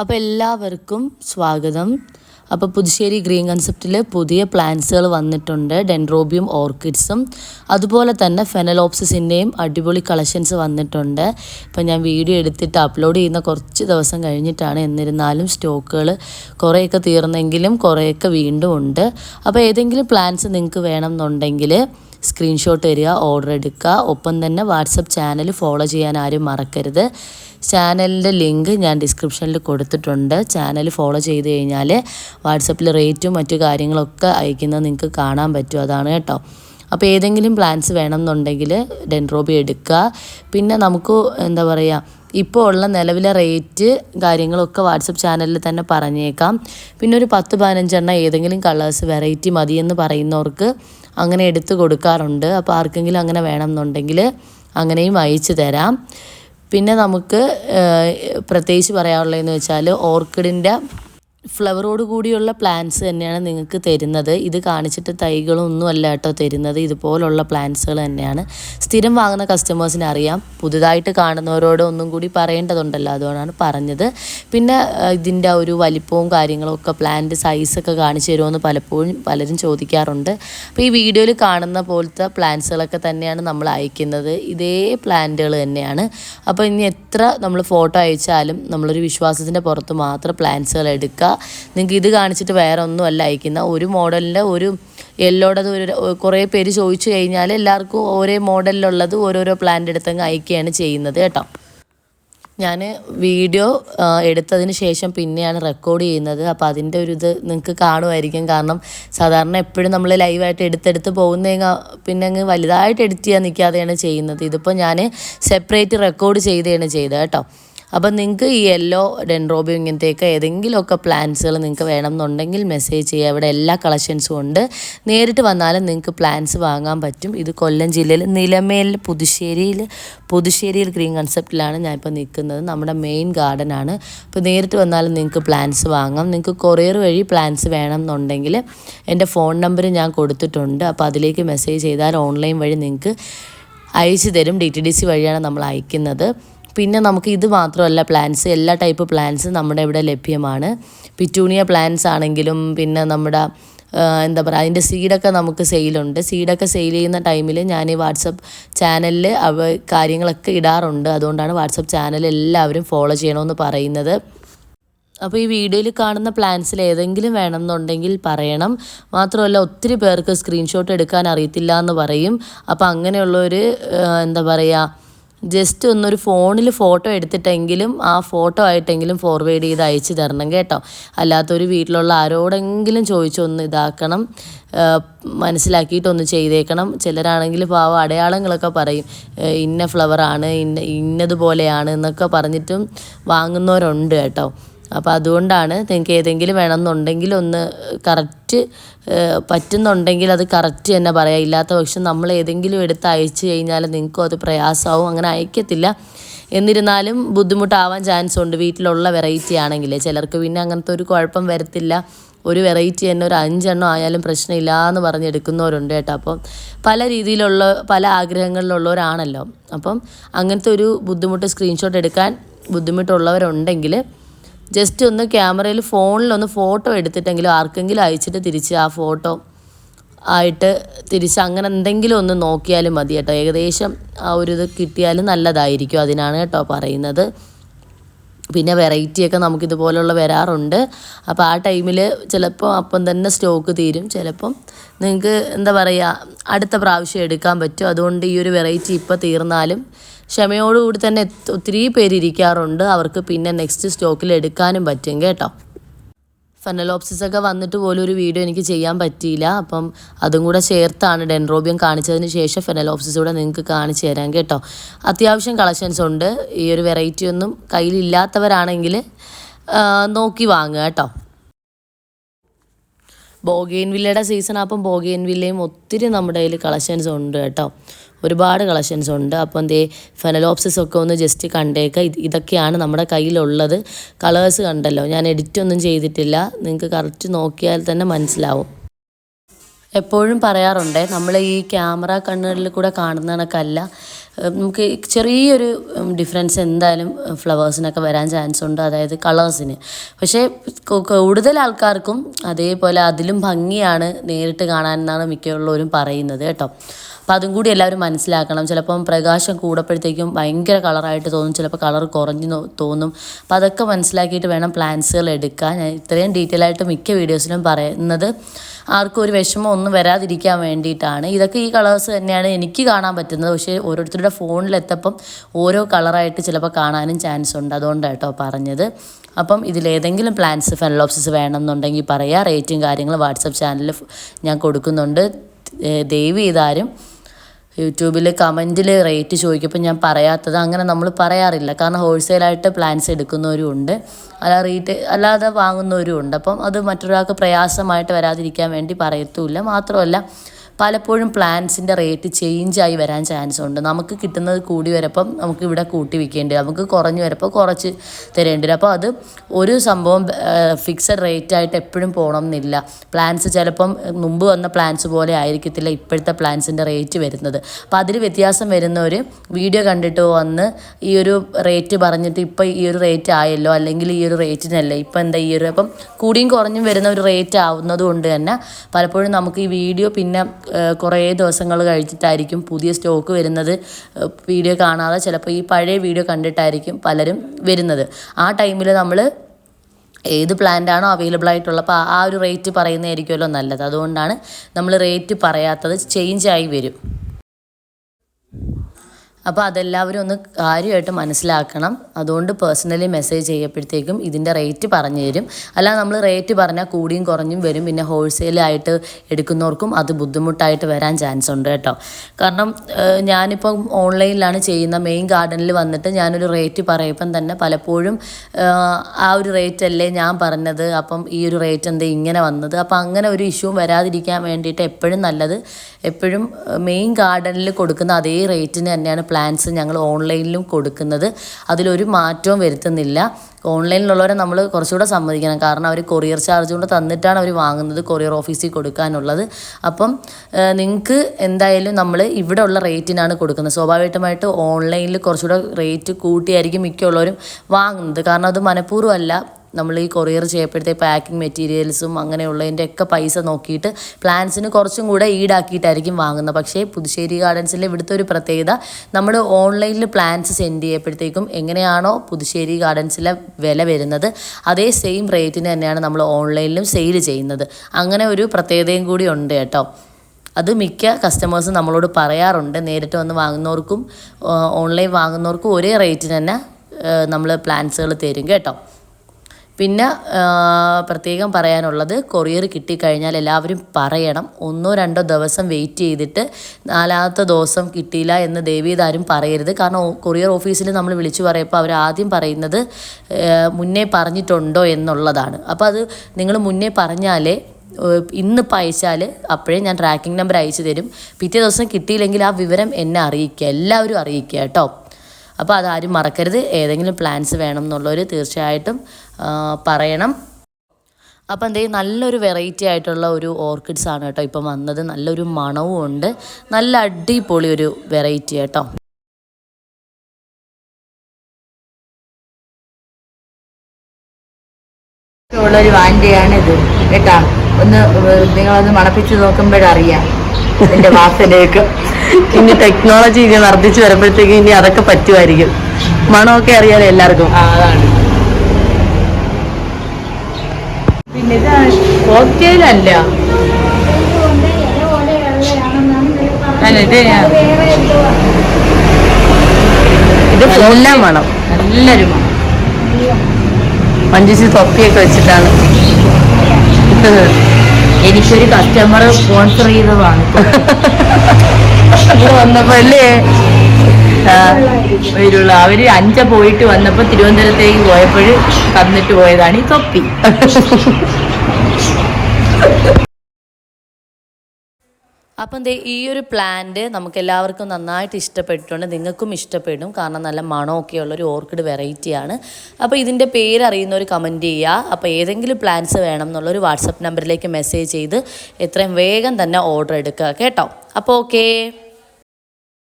അപ്പോൾ എല്ലാവർക്കും സ്വാഗതം. അപ്പോൾ പുതുശ്ശേരി ഗ്രീൻ കൺസെപ്റ്റിൽ പുതിയ പ്ലാന്റ്സുകൾ വന്നിട്ടുണ്ട്. ഡെൻഡ്രോബിയം ഓർക്കിഡ്സും അതുപോലെ തന്നെ ഫെനലോപ്സിസിന്റെയും അടിപൊളി കളക്ഷൻസ് വന്നിട്ടുണ്ട്. ഇപ്പം ഞാൻ വീഡിയോ എടുത്തിട്ട് അപ്ലോഡ് ചെയ്യുന്ന കുറച്ച് ദിവസം കഴിഞ്ഞിട്ടാണ് എന്നിരുന്നാലും സ്റ്റോക്കുകൾ കുറേയൊക്കെ തീർന്നെങ്കിലും കുറേയൊക്കെ വീണ്ടും ഉണ്ട്. അപ്പോൾ ഏതെങ്കിലും പ്ലാന്റ്സ് നിങ്ങൾക്ക് വേണം എന്നുണ്ടെങ്കിൽ സ്ക്രീൻഷോട്ട് തരിക ഓർഡർ എടുക്കുക. ഒപ്പം തന്നെ വാട്സപ്പ് ചാനൽ ഫോളോ ചെയ്യാൻ ആരും മറക്കരുത്. ചാനലിന്റെ ലിങ്ക് ഞാൻ ഡിസ്ക്രിപ്ഷനിൽ കൊടുത്തിട്ടുണ്ട്. ചാനൽ ഫോളോ ചെയ്ത് കഴിഞ്ഞാൽ വാട്സപ്പിൽ റേറ്റും മറ്റു കാര്യങ്ങളൊക്കെ അയക്കുന്നത് നിങ്ങൾക്ക് കാണാൻ പറ്റും. അതാണ് കേട്ടോ. അപ്പോൾ ഏതെങ്കിലും പ്ലാൻസ് വേണമെന്നുണ്ടെങ്കിൽ ഡെൻറോബി എടുക്കുക. പിന്നെ നമുക്ക് എന്താ പറയുക ഇപ്പോൾ ഉള്ള നിലവിലെ റേറ്റ് കാര്യങ്ങളൊക്കെ വാട്സപ്പ് ചാനലിൽ തന്നെ പറഞ്ഞേക്കാം. പിന്നെ ഒരു പത്ത് പതിനഞ്ചെണ്ണം ഏതെങ്കിലും കളേഴ്സ് വെറൈറ്റി മതിയെന്ന് പറയുന്നവർക്ക് അങ്ങനെ എടുത്ത് കൊടുക്കാറുണ്ട്. അപ്പോൾ ആർക്കെങ്കിലും അങ്ങനെ വേണമെന്നുണ്ടെങ്കിൽ അങ്ങനെയും അയച്ചു തരാം. പിന്നെ നമുക്ക് പ്രത്യേകിച്ച് പറയാനുള്ളതെന്ന് വെച്ചാൽ ഓർക്കിഡിന്റെ ഫ്ലവറോട് കൂടിയുള്ള പ്ലാന്റ്സ് തന്നെയാണ് നിങ്ങൾക്ക് തരുന്നത്. ഇത് കാണിച്ചിട്ട് തൈകളൊന്നും അല്ല കേട്ടോ തരുന്നത്. ഇതുപോലുള്ള പ്ലാന്റ്സുകൾ തന്നെയാണ്. സ്ഥിരം വാങ്ങുന്ന കസ്റ്റമേഴ്സിന് അറിയാം. പുതുതായിട്ട് കാണുന്നവരോട് ഒന്നും കൂടി പറയേണ്ടതുണ്ടല്ലോ അതുകൊണ്ടാണ് പറഞ്ഞത്. പിന്നെ ഇതിന്റെ ഒരു വലിപ്പവും കാര്യങ്ങളും ഒക്കെ പ്ലാന്റ് സൈസൊക്കെ കാണിച്ചു തരുമെന്ന് പലപ്പോഴും പലരും ചോദിക്കാറുണ്ട്. അപ്പോൾ ഈ വീഡിയോയിൽ കാണുന്ന പോലത്തെ പ്ലാന്റ്സുകളൊക്കെ തന്നെയാണ് നമ്മൾ അയക്കുന്നത്. ഇതേ പ്ലാന്റുകൾ തന്നെയാണ്. അപ്പോൾ ഇനി എത്ര നമ്മൾ ഫോട്ടോ അയച്ചാലും നമ്മളൊരു വിശ്വാസത്തിന്റെ പുറത്ത് മാത്രം പ്ലാന്റ്സുകൾ എടുക്കുക. നിങ്ങൾക്ക് ഇത് കാണിച്ചിട്ട് വേറെ ഒന്നും അല്ല അയക്കുന്ന ഒരു മോഡലിന്റെ ഒരു യെല്ലോടത് ഒരു കുറേ പേര് ചോദിച്ചു കഴിഞ്ഞാൽ എല്ലാവർക്കും ഓരോ മോഡലിലുള്ളത് ഓരോരോ പ്ലാന്റ് എടുത്തങ്ങ് അയക്കുകയാണ് ചെയ്യുന്നത് കേട്ടോ. ഞാൻ വീഡിയോ എടുത്തതിന് ശേഷം പിന്നെയാണ് റെക്കോർഡ് ചെയ്യുന്നത്. അപ്പോൾ അതിന്റെ ഒരു ഇത് നിങ്ങൾക്ക് കാണുമായിരിക്കും. കാരണം സാധാരണ എപ്പോഴും നമ്മൾ ലൈവായിട്ട് എടുത്തെടുത്ത് പോകുന്ന പിന്നെ അങ്ങ് വലുതായിട്ട് എഡിറ്റ് ചെയ്യാൻ നിൽക്കാതെയാണ് ചെയ്യുന്നത്. ഇതിപ്പോൾ ഞാൻ സെപ്പറേറ്റ് റെക്കോർഡ് ചെയ്തതാണ് ചെയ്തത് കേട്ടോ. അപ്പം നിങ്ങൾക്ക് ഈ യെല്ലോ ഡെൻറോബിയോ ഇങ്ങനത്തെയൊക്കെ ഏതെങ്കിലുമൊക്കെ പ്ലാന്റ്സുകൾ നിങ്ങൾക്ക് വേണം എന്നുണ്ടെങ്കിൽ മെസ്സേജ് ചെയ്യുക. ഇവിടെ എല്ലാ കളക്ഷൻസും ഉണ്ട്. നേരിട്ട് വന്നാലും നിങ്ങൾക്ക് പ്ലാന്റ്സ് വാങ്ങാൻ പറ്റും. ഇത് കൊല്ലം ജില്ലയിൽ നിലമേൽ പുതുശ്ശേരിയിൽ പുതുശ്ശേരിയിൽ ഗ്രീൻ കൺസെപ്റ്റിലാണ് ഞാൻ ഇപ്പോൾ നിൽക്കുന്നത്. നമ്മുടെ മെയിൻ ഗാർഡൻ ആണ് അപ്പോൾ നേരിട്ട് വന്നാലും നിങ്ങൾക്ക് പ്ലാന്റ്സ് വാങ്ങാം. നിങ്ങൾക്ക് കൊറിയർ വഴി പ്ലാന്റ്സ് വേണം എന്നുണ്ടെങ്കിൽ എന്റെ ഫോൺ നമ്പർ ഞാൻ കൊടുത്തിട്ടുണ്ട്. അപ്പോൾ അതിലേക്ക് മെസ്സേജ് ചെയ്താൽ ഓൺലൈൻ വഴി നിങ്ങൾക്ക് അയച്ചു തരും. ഡി ടി ഡി സി വഴിയാണ് നമ്മൾ അയക്കുന്നത്. പിന്നെ നമുക്ക് ഇത് മാത്രമല്ല പ്ലാന്റ്സ് എല്ലാ ടൈപ്പ് പ്ലാന്റ്സ് നമ്മുടെ ഇവിടെ ലഭ്യമാണ്. പിറ്റൂണിയ പ്ലാന്റ്സ് ആണെങ്കിലും പിന്നെ നമ്മുടെ എന്താ പറയുക അതിന്റെ സീഡൊക്കെ നമുക്ക് സെയിലുണ്ട് സീഡൊക്കെ സെയിൽ ചെയ്യുന്ന ടൈമിൽ ഞാൻ ഈ വാട്സപ്പ് ചാനലിൽ അവ കാര്യങ്ങളൊക്കെ ഇടാറുണ്ട്. അതുകൊണ്ടാണ് വാട്സപ്പ് ചാനൽ എല്ലാവരും ഫോളോ ചെയ്യണമെന്ന് പറയുന്നത്. അപ്പോൾ ഈ വീഡിയോയിൽ കാണുന്ന പ്ലാൻസിൽ ഏതെങ്കിലും വേണമെന്നുണ്ടെങ്കിൽ പറയണം. മാത്രമല്ല ഒത്തിരി പേർക്ക് സ്ക്രീൻഷോട്ട് എടുക്കാൻ അറിയത്തില്ല എന്ന് പറയും. അപ്പോൾ അങ്ങനെയുള്ളൊരു എന്താ പറയുക ജസ്റ്റ് ഒന്നൊരു ഫോണിൽ ഫോട്ടോ എടുത്തിട്ടെങ്കിലും ആ ഫോട്ടോ ആയിട്ടെങ്കിലും ഫോർവേഡ് ചെയ്ത് അയച്ചു തരണം കേട്ടോ. അല്ലാത്തൊരു വീട്ടിലുള്ള ആരോടെങ്കിലും ചോദിച്ചൊന്ന് ഇതാക്കണം മനസ്സിലാക്കിയിട്ടൊന്ന് ചെയ്തേക്കണം. ചിലരാണെങ്കിൽ പാവം അടയാളങ്ങളൊക്കെ പറയും ഇന്ന ഫ്ലവറാണ് ഇന്ന ഇന്നതുപോലെയാണ് എന്നൊക്കെ പറഞ്ഞിട്ടും വാങ്ങുന്നവരുണ്ട് കേട്ടോ. അപ്പോൾ അതുകൊണ്ടാണ് നിങ്ങൾക്ക് ഏതെങ്കിലും വേണമെന്നുണ്ടെങ്കിൽ ഒന്ന് കറക്റ്റ് പറ്റുന്നുണ്ടെങ്കിൽ അത് കറക്റ്റ് തന്നെ പറയാം. ഇല്ലാത്ത പക്ഷം നമ്മൾ ഏതെങ്കിലും എടുത്ത് അയച്ചു കഴിഞ്ഞാൽ നിങ്ങൾക്കും അത് പ്രയാസമാവും. അങ്ങനെ അയക്കത്തില്ല. എന്നിരുന്നാലും ബുദ്ധിമുട്ടാവാൻ ചാൻസ് ഉണ്ട്. വീട്ടിലുള്ള വെറൈറ്റി ആണെങ്കിൽ ചിലർക്ക് പിന്നെ അങ്ങനത്തെ ഒരു കുഴപ്പം വരത്തില്ല. ഒരു വെറൈറ്റി തന്നെ ഒരു അഞ്ചെണ്ണം ആയാലും പ്രശ്നമില്ല എന്ന് പറഞ്ഞെടുക്കുന്നവരുണ്ട് കേട്ടോ. അപ്പം പല രീതിയിലുള്ള പല ആഗ്രഹങ്ങളിലുള്ളവരാണല്ലോ. അപ്പം അങ്ങനത്തെ ഒരു ബുദ്ധിമുട്ട് സ്ക്രീൻഷോട്ട് എടുക്കാൻ ബുദ്ധിമുട്ടുള്ളവരുണ്ടെങ്കിൽ ജസ്റ്റ് ഒന്ന് ക്യാമറയിൽ ഫോണിലൊന്ന് ഫോട്ടോ എടുത്തിട്ടെങ്കിലും ആർക്കെങ്കിലും അയച്ചിട്ട് തിരിച്ച് ആ ഫോട്ടോ ആയിട്ട് തിരിച്ച് അങ്ങനെ എന്തെങ്കിലും ഒന്ന് നോക്കിയാലും മതി കേട്ടോ. ഏകദേശം ആ ഒരു ഇത് കിട്ടിയാലും നല്ലതായിരിക്കും അതിനാണ് കേട്ടോ പറയുന്നത്. പിന്നെ വെറൈറ്റിയൊക്കെ നമുക്കിതുപോലുള്ള വരാറുണ്ട്. അപ്പോൾ ആ ടൈമിൽ ചിലപ്പോൾ അപ്പം തന്നെ സ്റ്റോക്ക് തീരും. ചിലപ്പം നിങ്ങൾക്ക് എന്താ പറയുക അടുത്ത പ്രാവശ്യം എടുക്കാൻ പറ്റും. അതുകൊണ്ട് ഈ ഒരു വെറൈറ്റി ഇപ്പോൾ തീർന്നാലും ക്ഷമയോടുകൂടി തന്നെ ഒത്തിരി പേരിരിക്കാറുണ്ട്. അവർക്ക് പിന്നെ നെക്സ്റ്റ് സ്റ്റോക്കിൽ എടുക്കാനും പറ്റും കേട്ടോ. ഫെനലോപ്സിസ് ഒക്കെ വന്നിട്ട് പോലും ഒരു വീഡിയോ എനിക്ക് ചെയ്യാൻ പറ്റിയില്ല. അപ്പം അതും കൂടെ ചേർത്താണ് ഡെൻറോബിയം കാണിച്ചതിന് ശേഷം ഫെനലോപ്സിസ് കൂടെ നിങ്ങൾക്ക് കാണിച്ചു തരാം കേട്ടോ. അത്യാവശ്യം കളക്ഷൻസ് ഉണ്ട്. ഈ ഒരു വെറൈറ്റി ഒന്നും കയ്യിലില്ലാത്തവരാണെങ്കിൽ നോക്കി വാങ്ങുക കേട്ടോ. ബോഗെയിൻ വില്ലയുടെ സീസൺ അപ്പം ബോഗെയിൻ വില്ലയും ഒത്തിരി നമ്മുടെ കയ്യിൽ കളക്ഷൻസ് ഉണ്ട് കേട്ടോ. ഒരുപാട് കളക്ഷൻസ് ഉണ്ട്. അപ്പം എന്തേ ഫെനലോപ്സിസ് ഒക്കെ ഒന്ന് ജസ്റ്റ് കണ്ടേക്കുക ഇതൊക്കെയാണ് നമ്മുടെ കയ്യിലുള്ളത്. കളേഴ്സ് കണ്ടല്ലോ. ഞാൻ എഡിറ്റ് ഒന്നും ചെയ്തിട്ടില്ല. നിങ്ങൾക്ക് കറക്റ്റ് നോക്കിയാൽ തന്നെ മനസ്സിലാവും. എപ്പോഴും പറയാറുണ്ട് നമ്മൾ ഈ ക്യാമറ കണ്ണുകളിൽ കൂടെ കാണുന്ന കണക്കല്ല നമുക്ക് ചെറിയൊരു ഡിഫറൻസ് എന്തായാലും ഫ്ലവേഴ്സിനൊക്കെ വരാൻ ചാൻസ് ഉണ്ട് അതായത് കളേഴ്സിന് പക്ഷേ കൂടുതൽ ആൾക്കാർക്കും അതേപോലെ അതിലും ഭംഗിയാണ് നേരിട്ട് കാണാൻ എന്നാണ് മിക്കുള്ളവരും പറയുന്നത് കേട്ടോ. അപ്പോൾ അതും കൂടി എല്ലാവരും മനസ്സിലാക്കണം. ചിലപ്പം പ്രകാശം കൂടപ്പോഴത്തേക്കും ഭയങ്കര കളറായിട്ട് തോന്നും. ചിലപ്പോൾ കളർ കുറഞ്ഞു തോന്നും. അപ്പോൾ അതൊക്കെ മനസ്സിലാക്കിയിട്ട് വേണം പ്ലാൻസുകൾ എടുക്കാൻ. ഞാൻ ഇത്രയും ഡീറ്റെയിൽ ആയിട്ട് മിക്ക വീഡിയോസിലും പറയുന്നത്. ആർക്കും ഒരു വിഷമം ഒന്നും വരാതിരിക്കാൻ വേണ്ടിയിട്ടാണ്. ഇതൊക്കെ ഈ കളേഴ്സ് തന്നെയാണ് എനിക്ക് കാണാൻ പറ്റുന്നത്. പക്ഷേ ഓരോരുത്തരുടെ ഫോണിലെത്തപ്പം ഓരോ കളറായിട്ട് ചിലപ്പോൾ കാണാനും ചാൻസ് ഉണ്ട്. അതുകൊണ്ടാണ് കേട്ടോ പറഞ്ഞത്. അപ്പം ഇതിലേതെങ്കിലും പ്ലാൻസ് ഫെനലോപ്സിസ് വേണമെന്നുണ്ടെങ്കിൽ പറയാം. റേറ്റും കാര്യങ്ങളും വാട്സപ്പ് ചാനലിൽ ഞാൻ കൊടുക്കുന്നുണ്ട്. ദയവ് ചെയ്താരും യൂട്യൂബിൽ കമന്റിൽ റേറ്റ് ചോദിക്കുമ്പോൾ ഞാൻ പറയാത്തത് അങ്ങനെ നമ്മൾ പറയാറില്ല. കാരണം ഹോൾസെയിലായിട്ട് പ്ലാൻസ് എടുക്കുന്നവരും ഉണ്ട് അല്ല റേറ്റ് അല്ലാതെ വാങ്ങുന്നവരും ഉണ്ട് അപ്പം അത് മറ്റൊരാൾക്ക് പ്രയാസമായിട്ട് വരാതിരിക്കാൻ വേണ്ടി പറയത്തുമില്ല. മാത്രമല്ല പലപ്പോഴും പ്ലാൻസിന്റെ റേറ്റ് ചേഞ്ചായി വരാൻ ചാൻസ് ഉണ്ട്. നമുക്ക് കിട്ടുന്നത് കൂടി വരപ്പം നമുക്ക് ഇവിടെ കൂട്ടി വിൽക്കേണ്ടി നമുക്ക് കുറഞ്ഞു വരപ്പോൾ കുറച്ച് തരേണ്ടി വരും. അപ്പോൾ അത് ഒരു സംഭവം ഫിക്സഡ് റേറ്റ് ആയിട്ട് എപ്പോഴും പോകണം എന്നില്ല പ്ലാൻസ് ചിലപ്പം മുമ്പ് വന്ന പ്ലാൻസ് പോലെ ആയിരിക്കത്തില്ല ഇപ്പോഴത്തെ പ്ലാൻസിന്റെ റേറ്റ് വരുന്നത്. അപ്പോൾ അതിൽ വ്യത്യാസം വരുന്നവർ വീഡിയോ കണ്ടിട്ട് വന്ന് ഈ ഒരു റേറ്റ് പറഞ്ഞിട്ട് ഇപ്പോൾ ഈ ഒരു റേറ്റ് ആയല്ലോ അല്ലെങ്കിൽ ഈ ഒരു റേറ്റിനല്ലേ ഇപ്പം എന്താ ഈ ഒരു അപ്പം കൂടിയും കുറഞ്ഞും വരുന്ന ഒരു റേറ്റ് ആവുന്നത് കൊണ്ട് തന്നെ പലപ്പോഴും നമുക്ക് ഈ വീഡിയോ പിന്നെ കുറേ ദിവസങ്ങൾ കഴിച്ചിട്ടായിരിക്കും പുതിയ സ്റ്റോക്ക് വരുന്നത്. വീഡിയോ കാണാതെ ചിലപ്പോൾ ഈ പഴയ വീഡിയോ കണ്ടിട്ടായിരിക്കും പലരും വരുന്നത്. ആ ടൈമിൽ നമ്മൾ ഏത് പ്ലാന്റാണോ അവൈലബിൾ ആയിട്ടുള്ള അപ്പോൾ ആ ഒരു റേറ്റ് പറയുന്നതായിരിക്കുമല്ലോ നല്ലത്. അതുകൊണ്ടാണ് നമ്മൾ റേറ്റ് പറയാത്തത് ചേഞ്ച് ആയി വരും. അപ്പോൾ അതെല്ലാവരും ഒന്ന് കാര്യമായിട്ട് മനസ്സിലാക്കണം. അതുകൊണ്ട് പേഴ്സണലി മെസ്സേജ് ചെയ്യപ്പോഴത്തേക്കും ഇതിന്റെ റേറ്റ് പറഞ്ഞു തരും. അല്ല നമ്മൾ റേറ്റ് പറഞ്ഞാൽ കൂടിയും കുറഞ്ഞും വരും. പിന്നെ ഹോൾസെയിലായിട്ട് എടുക്കുന്നവർക്കും അത് ബുദ്ധിമുട്ടായിട്ട് വരാൻ ചാൻസ് ഉണ്ട് കേട്ടോ. കാരണം ഞാനിപ്പം ഓൺലൈനിലാണ് ചെയ്യുന്ന മെയിൻ ഗാർഡനിൽ വന്നിട്ട് ഞാനൊരു റേറ്റ് പറയപ്പം തന്നെ പലപ്പോഴും ആ ഒരു റേറ്റ് അല്ലേ ഞാൻ പറഞ്ഞത്. അപ്പം ഈ ഒരു റേറ്റ് എന്താ ഇങ്ങനെ വന്നത്. അപ്പം അങ്ങനെ ഒരു ഇഷ്യൂ വരാതിരിക്കാൻ വേണ്ടിയിട്ട് എപ്പോഴും നല്ലത് എപ്പോഴും മെയിൻ ഗാർഡനിൽ കൊടുക്കുന്ന അതേ റേറ്റിന് തന്നെയാണ് പ്ലാൻസ് ഞങ്ങൾ ഓൺലൈനിലും കൊടുക്കുന്നത്. അതിലൊരു മാറ്റവും വരുത്തുന്നില്ല. ഓൺലൈനിലുള്ളവരെ നമ്മൾ കുറച്ചുകൂടെ സമ്മതിക്കണം. കാരണം അവർ കൊറിയർ ചാർജ് കൊണ്ട് തന്നിട്ടാണ് അവർ വാങ്ങുന്നത് കൊറിയർ ഓഫീസിൽ കൊടുക്കാനുള്ളത്. അപ്പം നിങ്ങൾക്ക് എന്തായാലും നമ്മൾ ഇവിടെ ഉള്ള റേറ്റിനാണ് കൊടുക്കുന്നത്. സ്വാഭാവികമായിട്ട് ഓൺലൈനിൽ കുറച്ചുകൂടെ റേറ്റ് കൂട്ടിയായിരിക്കും മിക്കുള്ളവരും വാങ്ങുന്നത്. കാരണം അത് മനഃപൂർവമല്ല. നമ്മൾ ഈ കൊറിയർ ചെയ്യപ്പെടുത്തിയ പാക്കിംഗ് മെറ്റീരിയൽസും അങ്ങനെയുള്ളതിന്റെ ഒക്കെ പൈസ നോക്കിയിട്ട് പ്ലാൻസിന് കുറച്ചും കൂടെ ഈടാക്കിയിട്ടായിരിക്കും വാങ്ങുന്നത്. പക്ഷേ പുതുശ്ശേരി ഗാർഡൻസിലെ ഇവിടുത്തെ ഒരു പ്രത്യേകത നമ്മൾ ഓൺലൈനിൽ പ്ലാൻസ് സെൻഡ് ചെയ്യപ്പോഴത്തേക്കും എങ്ങനെയാണോ പുതുശ്ശേരി ഗാർഡൻസിലെ വില വരുന്നത്. അതേ സെയിം റേറ്റിന് തന്നെയാണ് നമ്മൾ ഓൺലൈനിലും സെയിൽ ചെയ്യുന്നത്. അങ്ങനെ ഒരു പ്രത്യേകതയും കൂടി ഉണ്ട് കേട്ടോ. അത് മിക്ക കസ്റ്റമേഴ്സും നമ്മളോട് പറയാറുണ്ട്. നേരിട്ട് വന്ന് വാങ്ങുന്നവർക്കും ഓൺലൈൻ വാങ്ങുന്നവർക്കും ഒരേ റേറ്റിന് തന്നെ നമ്മൾ പ്ലാൻസുകൾ തരും കേട്ടോ. പിന്നെ പ്രത്യേകം പറയാനുള്ളത് കൊറിയർ കിട്ടിക്കഴിഞ്ഞാൽ എല്ലാവരും പറയണം. ഒന്നോ രണ്ടോ ദിവസം വെയിറ്റ് ചെയ്തിട്ട് നാലാമത്തെ ദിവസം കിട്ടിയില്ല എന്ന് ദേവീതാരും പറയരുത്. കാരണം കൊറിയർ ഓഫീസിൽ നമ്മൾ വിളിച്ചു പറയപ്പോൾ അവർ ആദ്യം പറയുന്നത് മുന്നേ പറഞ്ഞിട്ടുണ്ടോ എന്നുള്ളതാണ്. അപ്പോൾ അത് നിങ്ങൾ മുന്നേ പറഞ്ഞാലേ ഇന്നിപ്പോൾ അയച്ചാൽ അപ്പോഴേ ഞാൻ ട്രാക്കിംഗ് നമ്പർ അയച്ചു തരും. പിറ്റേ ദിവസം കിട്ടിയില്ലെങ്കിൽ ആ വിവരം എന്നെ അറിയിക്കുക എല്ലാവരും അറിയിക്കുക കേട്ടോ. അപ്പോൾ അതാരും മറക്കരുത്. ഏതെങ്കിലും പ്ലാൻസ് വേണം എന്നുള്ളവർ തീർച്ചയായിട്ടും പറയണം. അപ്പം എന്തേ നല്ലൊരു വെറൈറ്റി ആയിട്ടുള്ള ഒരു ഓർക്കിഡ്സ് ആണ് കേട്ടോ ഇപ്പം വന്നത്. നല്ലൊരു മണവും ഉണ്ട്. നല്ല അടിപൊളി ഒരു വെറൈറ്റി കേട്ടോ ഉള്ളൊരു വാൻഡിയാണ് ഇത്. കേട്ടാ? ഒന്ന് നിങ്ങളൊന്ന് മണപ്പിച്ച് നോക്കുമ്പോഴറിയാം ഇതിന്റെ വാസനയൊക്കെ. ഇനി ടെക്നോളജി ഇനി വർദ്ധിച്ചു വരുമ്പോഴത്തേക്ക് ഇനി അതൊക്കെ പറ്റുമായിരിക്കും. മണമൊക്കെ അറിയാതെ എല്ലാവർക്കും. ആ അതാണ് പിന്നെ ഇത് കോക്ടെയിൽ അല്ല ഇത് ഇത് നല്ല മണം നല്ലൊരു മണം തൊപ്പിയൊക്കെ വെച്ചിട്ടാണ്. എനിക്കൊരു കസ്റ്റമർ സ്പോൺസർ ചെയ്തതാണ് വന്നപ്പോ അല്ലേ? അവർ അഞ്ച പോയിട്ട് വന്നപ്പോ തിരുവനന്തപുരത്തേക്ക് പോയപ്പോൾ തന്നിട്ട് പോയതാണ് ഈ തൊപ്പി. അപ്പം ദേ ഈ ഒരു പ്ലാന്റ് നമുക്ക് എല്ലാവർക്കും നന്നായിട്ട് ഇഷ്ടപ്പെട്ടിട്ടുണ്ട്. നിങ്ങൾക്കും ഇഷ്ടപ്പെടും. കാരണം നല്ല മണമൊക്കെ ഉള്ളൊരു ഓർക്കിഡ് വെറൈറ്റിയാണ് അപ്പോൾ ഇതിന്റെ പേര് അറിയുന്നവർ കമന്റ് ചെയ്യുക. അപ്പോൾ ഏതെങ്കിലും പ്ലാന്റ്സ് വേണം എന്നുള്ളൊരു വാട്സപ്പ് നമ്പറിലേക്ക് മെസ്സേജ് ചെയ്ത് എത്രയും വേഗം തന്നെ ഓർഡർ എടുക്കുക. കേട്ടോ? അപ്പോൾ ഓക്കേ